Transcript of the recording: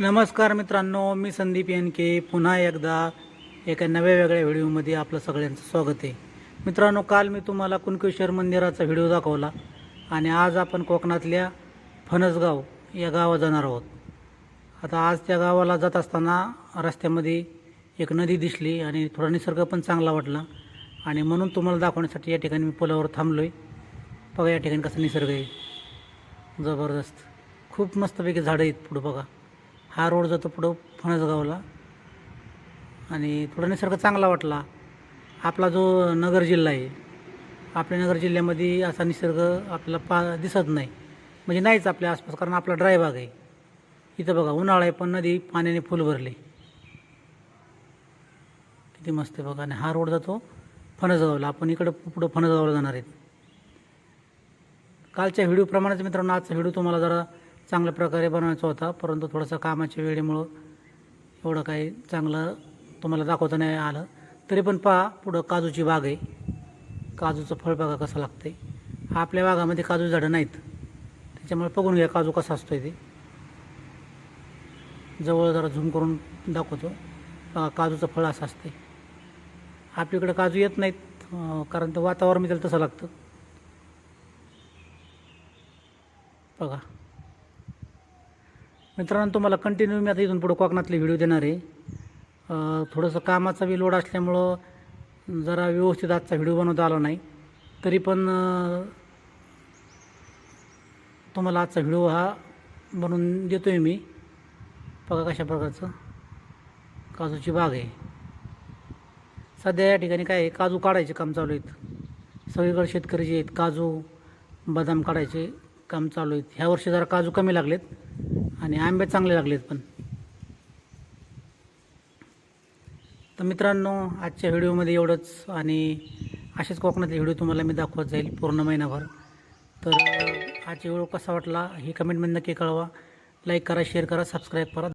नमस्कार मित्रांनो मी संदीप के. पुन्हा एकदा एका नव्या वेगळ्या व्हिडिओमध्ये आपलं सगळ्यांचं स्वागत आहे. मित्रांनो काल मी तुम्हाला कुणकेश्वर मंदिराचा व्हिडिओ दाखवला आणि आज आपण कोकणातल्या फणसगाव या गावात जाणार आहोत. आता आज त्या गावाला जात असताना रस्त्यामध्ये एक नदी दिसली आणि थोडा निसर्ग पण चांगला वाटला आणि म्हणून तुम्हाला दाखवण्यासाठी या ठिकाणी मी पुलावर थांबलो आहे बघा या ठिकाणी कसा निसर्ग आहे. जबरदस्त. खूप मस्तपैकी झाडं आहेत पुढं बघा. हा रोड जातो पुढं फणसगावला. आणि थोडा निसर्ग चांगला वाटला. आपला जो नगर जिल्हा आहे आपल्या नगर जिल्ह्यामध्ये असा निसर्ग आपल्याला पा दिसत नाही. म्हणजे नाहीच आपल्या आसपास कारण आपला ड्राय भाग आहे. इथं बघा उन्हाळा आहे पण नदी पाण्याने फुल भरली. किती मस्त आहे बघा. आणि हा रोड जातो फणसगावला. आपण इकडं पुढं फणसगावला जाणार आहेत. कालच्या व्हिडिओप्रमाणेच मित्रांनो आजचा व्हिडिओ तुम्हाला जरा चांगल्या प्रकारे बनवायचा होता परंतु थोडंसं कामाच्या वेळेमुळं एवढं काही चांगलं तुम्हाला दाखवता नाही आलं. तरी पण पहा पुढं काजूची बाग आहे. काजूचं फळ बघा कसं लागतंय. आपल्या बागामध्ये काजू झाडं नाहीत. त्याच्यामुळे बघून घ्या काजू कसा असतो आहे ते. जवळ जरा झूम करून दाखवतो. बघा काजूचं फळ असं असते आपल्याकडे काजू येत नाहीत कारण ते वातावरण त्याला तसं लागतं. बघा. मित्रांनो तुम्हाला कंटिन्यू मी आता इथून पुढं कोकणातले व्हिडिओ देणार आहे. थोडंसं कामाचा बी लोड असल्यामुळं जरा व्यवस्थित आजचा व्हिडिओ बनवता आला नाही. तरी पण तुम्हाला आजचा व्हिडिओ हा बनवून देतो आहे मी. बघा कशा प्रकारचं काजूची बाग आहे. सध्या या ठिकाणी काय आहे काजू काढायचे काम चालू आहेत. सगळीकडे शेतकरी जे आहेत काजू बदाम काढायचे काम चालू आहेत. ह्या वर्षी जरा काजू कमी लागलेत. आणि आंबे चांगले लागलेत पण. तर मित्रांनो आजच्या व्हिडिओमध्ये एवढंच आणि असेच कोकणातले व्हिडिओ तुम्हाला मी दाखवत जाईल पूर्ण महिनाभर. तर आजचा व्हिडिओ कसा वाटला हे कमेंटमध्ये नक्की कळवा. लाईक करा शेअर करा सबस्क्राईब करा.